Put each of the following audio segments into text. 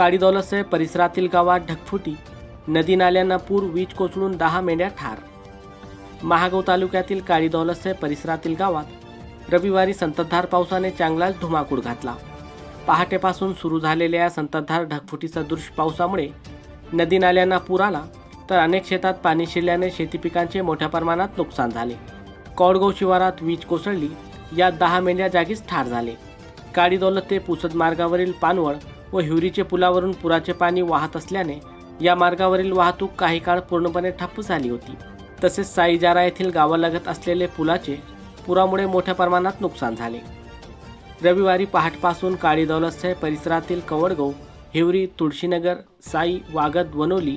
काळीदौलतसह परिसरातील गावात ढगफुटी नदी नाल्यांना पूर वीज कोसळून दहा मेंढ्या ठार. महागाव तालुक्यातील काळीदौलतसह परिसरातील गावात रविवारी संततधार पावसाने चांगलाच धुमाकूळ घातला. पहाटेपासून सुरू झालेल्या या संततधार ढगफुटीसदृश पावसामुळे नदी नाल्यांना पूर आला तर अनेक शेतात पाणी शिरल्याने शेती पिकांचे मोठ्या प्रमाणात नुकसान झाले. कौडगाव शिवारात वीज कोसळली यात दहा मेंढ्या जागीच ठार झाले. काळीदौलत ते पुसद मार्गावरील पानवळ व हिवरीचे पुलावरून पुराचे पाणी वाहत असल्याने या मार्गावरील वाहतूक काही काळ पूर्णपणे ठप्प झाली होती. तसेच साईजारा येथील गावालगत असलेले पुलाचे पुरामुळे मोठ्या प्रमाणात नुकसान झाले. रविवारी पहाटपासून काळीदौलस्य परिसरातील कवडगाव हिवरी तुळशीनगर साई वागद वनोली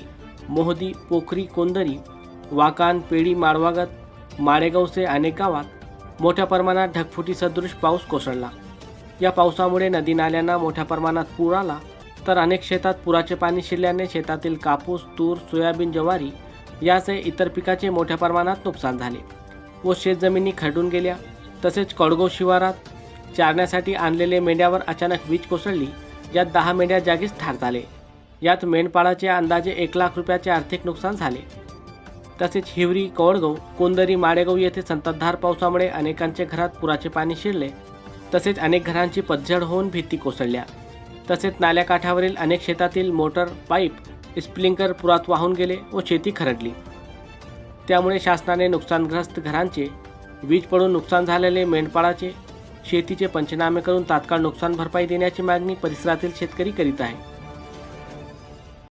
मोहदी पोखरी कोंदरी वाकान पेढी माळवागत माळेगावचे अनेक गावात मोठ्या प्रमाणात ढगफुटी सदृश पाऊस कोसळला. या पावसामुळे नदी नाल्यांना मोठ्या प्रमाणात पूर आला. तर अनेक शेतात पुराचे पाणी शिरल्याने शेतातील कापूस तूर सोयाबीन ज्वारी यासह इतर पिकाचे मोठ्या प्रमाणात नुकसान झाले व शेतजमिनी खरडून गेल्या. तसेच कडगो शिवारात चारण्यासाठी आणलेले मेंढ्यावर अचानक वीज कोसळली. यात दहा मेंढ्या जागीच ठार झाले. यात मेंढपाळाचे अंदाजे एक लाख रुपयाचे आर्थिक नुकसान झाले. तसेच हिवरी कवडगाव कोंदरी माळेगाव येथे संततधार पावसामुळे अनेकांचे घरात पुराचे पाणी शिरले. तसेच अनेक घरांची पतझड होऊन भीती कोसळल्या. तसेच नाल्याकाठावरील अनेक शेतातील मोटर पाईप स्प्लिंकर पुरात वाहून गेले व शेती खरडली. त्यामुळे शासनाने नुकसानग्रस्त घरांचे वीज पडून नुकसान झालेले मेंढपाळाचे शेतीचे पंचनामे करून तात्काळ नुकसान भरपाई देण्याची मागणी परिसरातील शेतकरी करीत आहे